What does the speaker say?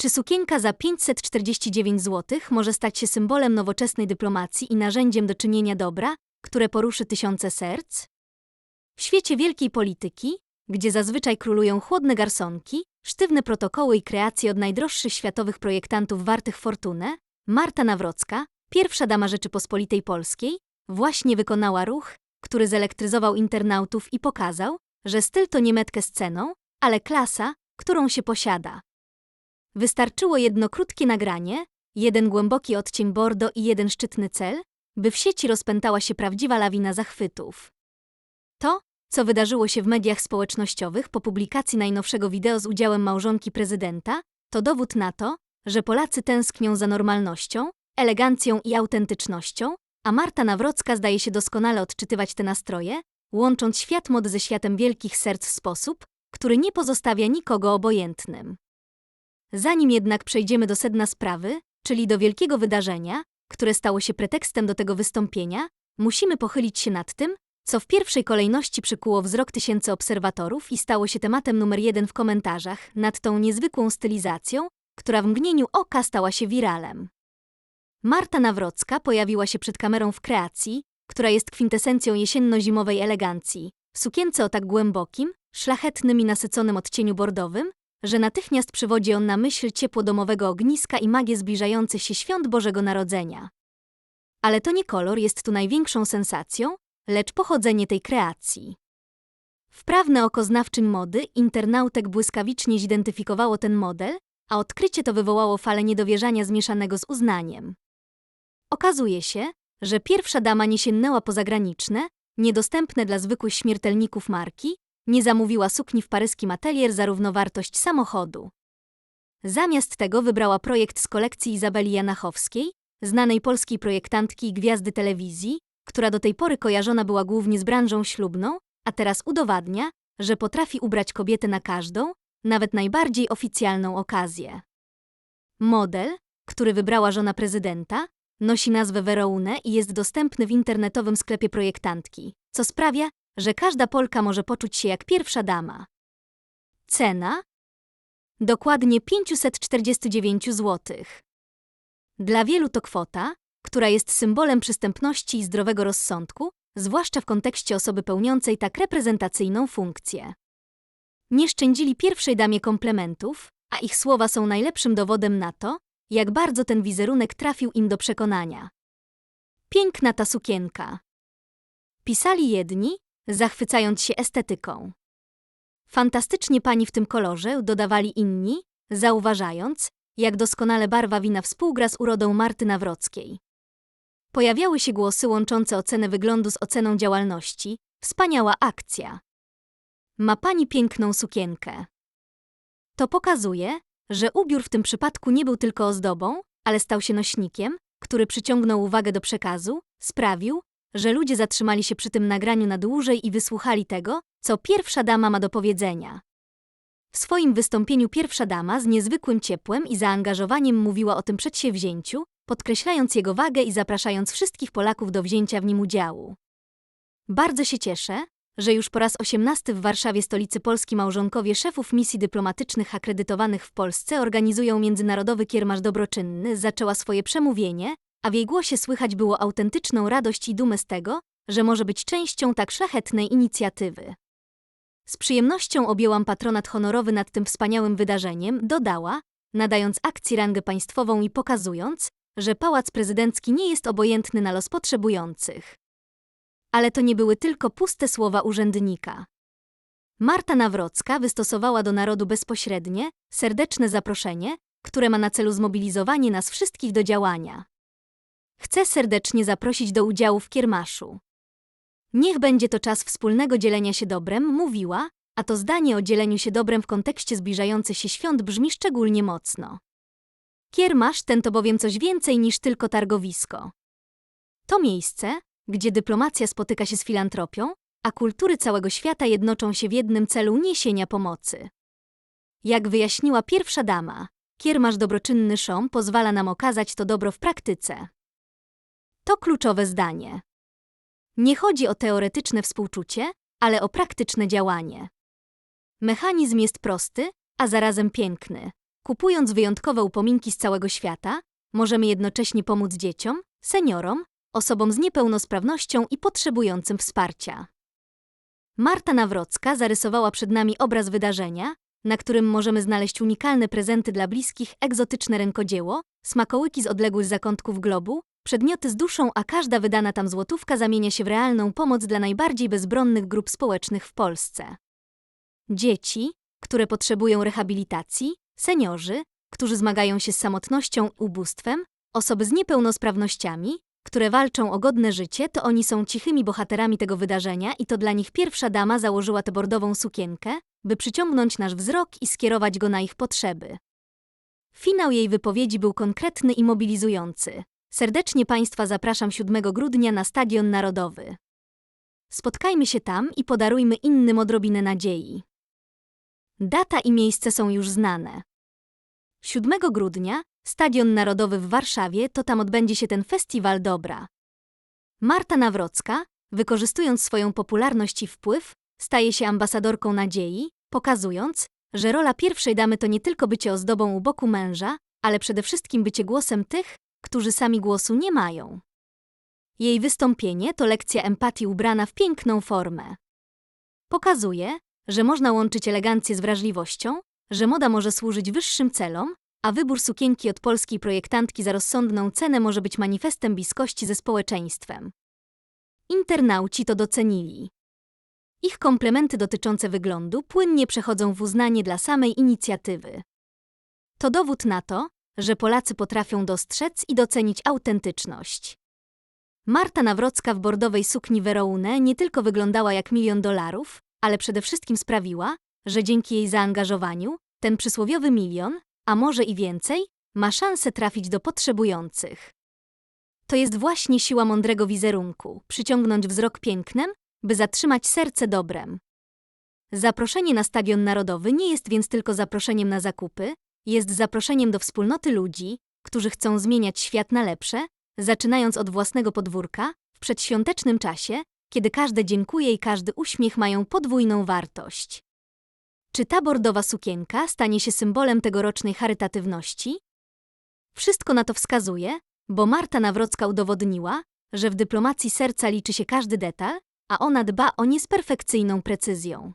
Czy sukienka za 549 zł może stać się symbolem nowoczesnej dyplomacji i narzędziem do czynienia dobra, które poruszy tysiące serc? W świecie wielkiej polityki, gdzie zazwyczaj królują chłodne garsonki, sztywne protokoły i kreacje od najdroższych światowych projektantów wartych fortunę, Marta Nawrocka, pierwsza dama Rzeczypospolitej Polskiej, właśnie wykonała ruch, który zelektryzował internautów i pokazał, że styl to nie metkę sceną, ale klasa, którą się posiada. Wystarczyło jedno krótkie nagranie, jeden głęboki odcień bordo i jeden szczytny cel, by w sieci rozpętała się prawdziwa lawina zachwytów. To, co wydarzyło się w mediach społecznościowych po publikacji najnowszego wideo z udziałem małżonki prezydenta, to dowód na to, że Polacy tęsknią za normalnością, elegancją i autentycznością, a Marta Nawrocka zdaje się doskonale odczytywać te nastroje, łącząc świat mody ze światem wielkich serc w sposób, który nie pozostawia nikogo obojętnym. Zanim jednak przejdziemy do sedna sprawy, czyli do wielkiego wydarzenia, które stało się pretekstem do tego wystąpienia, musimy pochylić się nad tym, co w pierwszej kolejności przykuło wzrok tysięcy obserwatorów i stało się tematem numer jeden w komentarzach nad tą niezwykłą stylizacją, która w mgnieniu oka stała się wiralem. Marta Nawrocka pojawiła się przed kamerą w kreacji, która jest kwintesencją jesienno-zimowej elegancji, w sukience o tak głębokim, szlachetnym i nasyconym odcieniu bordowym, że natychmiast przywodzi on na myśl ciepło domowego ogniska i magię zbliżających się świąt Bożego Narodzenia. Ale to nie kolor jest tu największą sensacją, lecz pochodzenie tej kreacji. Wprawne oko znawczyń mody internautek błyskawicznie zidentyfikowało ten model, a odkrycie to wywołało falę niedowierzania zmieszanego z uznaniem. Okazuje się, że pierwsza dama nie sięgnęła po niedostępne dla zwykłych śmiertelników marki, nie zamówiła sukni w paryskim atelier za równowartość samochodu. Zamiast tego wybrała projekt z kolekcji Izabeli Janachowskiej, znanej polskiej projektantki i gwiazdy telewizji, która do tej pory kojarzona była głównie z branżą ślubną, a teraz udowadnia, że potrafi ubrać kobietę na każdą, nawet najbardziej oficjalną okazję. Model, który wybrała żona prezydenta, nosi nazwę Veroune i jest dostępny w internetowym sklepie projektantki, co sprawia, że każda Polka może poczuć się jak pierwsza dama. Cena? Dokładnie 549 zł. Dla wielu to kwota, która jest symbolem przystępności i zdrowego rozsądku, zwłaszcza w kontekście osoby pełniącej tak reprezentacyjną funkcję. Nie szczędzili pierwszej damie komplementów, a ich słowa są najlepszym dowodem na to, jak bardzo ten wizerunek trafił im do przekonania. Piękna ta sukienka. Pisali jedni, zachwycając się estetyką. Fantastycznie pani w tym kolorze, dodawali inni, zauważając, jak doskonale barwa wina współgra z urodą Marty Nawrockiej. Pojawiały się głosy łączące ocenę wyglądu z oceną działalności. Wspaniała akcja. Ma pani piękną sukienkę. To pokazuje, że ubiór w tym przypadku nie był tylko ozdobą, ale stał się nośnikiem, który przyciągnął uwagę do przekazu, sprawił, że ludzie zatrzymali się przy tym nagraniu na dłużej i wysłuchali tego, co pierwsza dama ma do powiedzenia. W swoim wystąpieniu pierwsza dama z niezwykłym ciepłem i zaangażowaniem mówiła o tym przedsięwzięciu, podkreślając jego wagę i zapraszając wszystkich Polaków do wzięcia w nim udziału. Bardzo się cieszę, że już po raz osiemnasty w Warszawie, stolicy Polski, małżonkowie szefów misji dyplomatycznych akredytowanych w Polsce organizują Międzynarodowy Kiermasz Dobroczynny, zaczęła swoje przemówienie, a w jej głosie słychać było autentyczną radość i dumę z tego, że może być częścią tak szlachetnej inicjatywy. Z przyjemnością objęłam patronat honorowy nad tym wspaniałym wydarzeniem, dodała, nadając akcji rangę państwową i pokazując, że pałac prezydencki nie jest obojętny na los potrzebujących. Ale to nie były tylko puste słowa urzędnika. Marta Nawrocka wystosowała do narodu bezpośrednie, serdeczne zaproszenie, które ma na celu zmobilizowanie nas wszystkich do działania. Chcę serdecznie zaprosić do udziału w kiermaszu. Niech będzie to czas wspólnego dzielenia się dobrem, mówiła, a to zdanie o dzieleniu się dobrem w kontekście zbliżających się świąt brzmi szczególnie mocno. Kiermasz ten to bowiem coś więcej niż tylko targowisko. To miejsce, gdzie dyplomacja spotyka się z filantropią, a kultury całego świata jednoczą się w jednym celu niesienia pomocy. Jak wyjaśniła pierwsza dama, kiermasz dobroczynny szom pozwala nam okazać to dobro w praktyce. To kluczowe zdanie. Nie chodzi o teoretyczne współczucie, ale o praktyczne działanie. Mechanizm jest prosty, a zarazem piękny. Kupując wyjątkowe upominki z całego świata, możemy jednocześnie pomóc dzieciom, seniorom, osobom z niepełnosprawnością i potrzebującym wsparcia. Marta Nawrocka zarysowała przed nami obraz wydarzenia, na którym możemy znaleźć unikalne prezenty dla bliskich, egzotyczne rękodzieło, smakołyki z odległych zakątków globu, przedmioty z duszą, a każda wydana tam złotówka zamienia się w realną pomoc dla najbardziej bezbronnych grup społecznych w Polsce. Dzieci, które potrzebują rehabilitacji, seniorzy, którzy zmagają się z samotnością, ubóstwem, osoby z niepełnosprawnościami, które walczą o godne życie, to oni są cichymi bohaterami tego wydarzenia i to dla nich pierwsza dama założyła tę bordową sukienkę, by przyciągnąć nasz wzrok i skierować go na ich potrzeby. Finał jej wypowiedzi był konkretny i mobilizujący. Serdecznie Państwa zapraszam 7 grudnia na Stadion Narodowy. Spotkajmy się tam i podarujmy innym odrobinę nadziei. Data i miejsce są już znane. 7 grudnia Stadion Narodowy w Warszawie to tam odbędzie się ten festiwal dobra. Marta Nawrocka, wykorzystując swoją popularność i wpływ, staje się ambasadorką nadziei, pokazując, że rola pierwszej damy to nie tylko bycie ozdobą u boku męża, ale przede wszystkim bycie głosem tych, którzy sami głosu nie mają. Jej wystąpienie to lekcja empatii ubrana w piękną formę. Pokazuje, że można łączyć elegancję z wrażliwością, że moda może służyć wyższym celom, a wybór sukienki od polskiej projektantki za rozsądną cenę może być manifestem bliskości ze społeczeństwem. Internauci to docenili. Ich komplementy dotyczące wyglądu płynnie przechodzą w uznanie dla samej inicjatywy. To dowód na to, że Polacy potrafią dostrzec i docenić autentyczność. Marta Nawrocka w bordowej sukni Veroune nie tylko wyglądała jak milion dolarów, ale przede wszystkim sprawiła, że dzięki jej zaangażowaniu ten przysłowiowy milion, a może i więcej, ma szansę trafić do potrzebujących. To jest właśnie siła mądrego wizerunku przyciągnąć wzrok pięknem, by zatrzymać serce dobrem. Zaproszenie na Stadion Narodowy nie jest więc tylko zaproszeniem na zakupy, jest zaproszeniem do wspólnoty ludzi, którzy chcą zmieniać świat na lepsze, zaczynając od własnego podwórka, w przedświątecznym czasie, kiedy każde dziękuję i każdy uśmiech mają podwójną wartość. Czy ta bordowa sukienka stanie się symbolem tegorocznej charytatywności? Wszystko na to wskazuje, bo Marta Nawrocka udowodniła, że w dyplomacji serca liczy się każdy detal, a ona dba o nie z perfekcyjną precyzją.